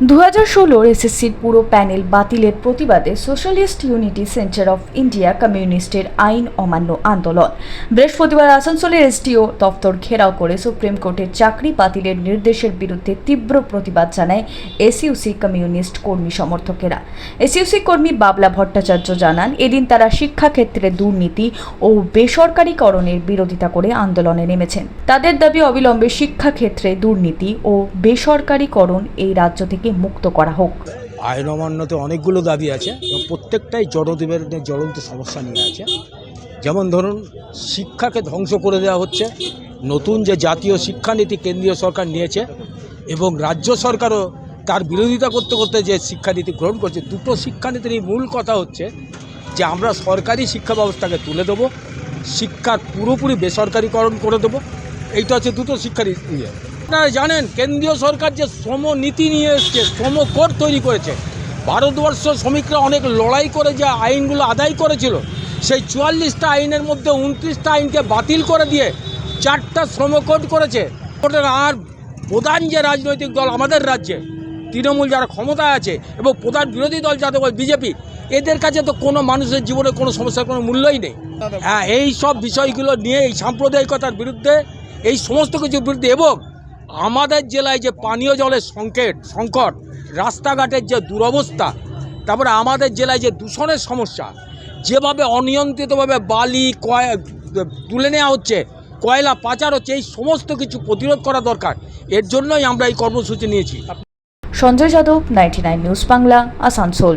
দু হাজার ষোলোর এসএসসির পুরো প্যানেল বাতিলের প্রতিবাদে socialist unity centre of India কমিউনিস্টের আইন অমান্য আন্দোলন। বৃহস্পতিবার আসানসোলের এসডিও দপ্তর ঘেরাও করে সুপ্রিম কোর্টের চাকরি বাতিলের নির্দেশের বিরুদ্ধে তীব্র প্রতিবাদ জানায় এসইউসি কমিউনিস্ট কর্মী সমর্থকেরা। এসইউসি কর্মী বাবলা ভট্টাচার্য জানান, এদিন তারা শিক্ষাক্ষেত্রে দুর্নীতি ও বেসরকারীকরণের বিরোধিতা করে আন্দোলনে নেমেছেন। তাদের দাবি অবিলম্বে শিক্ষাক্ষেত্রে দুর্নীতি ও বেসরকারীকরণ এই রাজ্য থেকে মুক্ত করা হোক। আইন অমান্যতে অনেকগুলো দাবি আছে প্রত্যেকটাই জনদীপের জ্বলন্ত সমস্যা নিয়ে আছে। যেমন ধরুন, শিক্ষাকে ধ্বংস করে দেওয়া হচ্ছে, নতুন যে জাতীয় শিক্ষানীতি কেন্দ্রীয় সরকার নিয়েছে এবং রাজ্য সরকারও তার বিরোধিতা করতে করতে যে শিক্ষানীতি গ্রহণ করছে, দুটো শিক্ষানীতির মূল কথা হচ্ছে যে আমরা সরকারি শিক্ষা ব্যবস্থাকে তুলে দেবো, শিক্ষার পুরোপুরি বেসরকারিকরণ করে দেবো। এইটা হচ্ছে দুটো শিক্ষানীতি নিয়ে। আপনারা জানেন, কেন্দ্রীয় সরকার যে শ্রম নীতি নিয়ে এসছে, শ্রম কোড তৈরি করেছে, ভারতবর্ষ শ্রমিকরা অনেক লড়াই করে যে আইনগুলো আদায় করেছিল, সেই চুয়াল্লিশটা আইনের মধ্যে উনত্রিশটা আইনকে বাতিল করে দিয়ে চারটা শ্রম কোড করেছে। আর প্রধান যে রাজনৈতিক দল আমাদের রাজ্যে, তৃণমূল যারা ক্ষমতায় আছে এবং প্রধান বিরোধী দল যাদের বিজেপি, এদের কাছে তো কোনো মানুষের জীবনে কোনো সমস্যার কোনো মূল্যই নেই। হ্যাঁ এই সব বিষয়গুলো নিয়ে এই সাম্প্রদায়িকতার বিরুদ্ধে, এই সমস্ত কিছুর বিরুদ্ধে এবং আমাদের জেলায় যে পানীয় জলের সংকট সংকট, রাস্তাঘাটের যে দুরবস্থা, তারপরে আমাদের জেলায় যে দূষণের সমস্যা, যেভাবে অনিয়ন্ত্রিতভাবে বালি, কয়, তুলে নেওয়া হচ্ছে, কয়লা, পাচার হচ্ছে, এই সমস্ত কিছু প্রতিরোধ করা দরকার। এর জন্যই আমরা এই কর্মসূচি নিয়েছি। Sanjay Yadav ninety news Bangla Asansol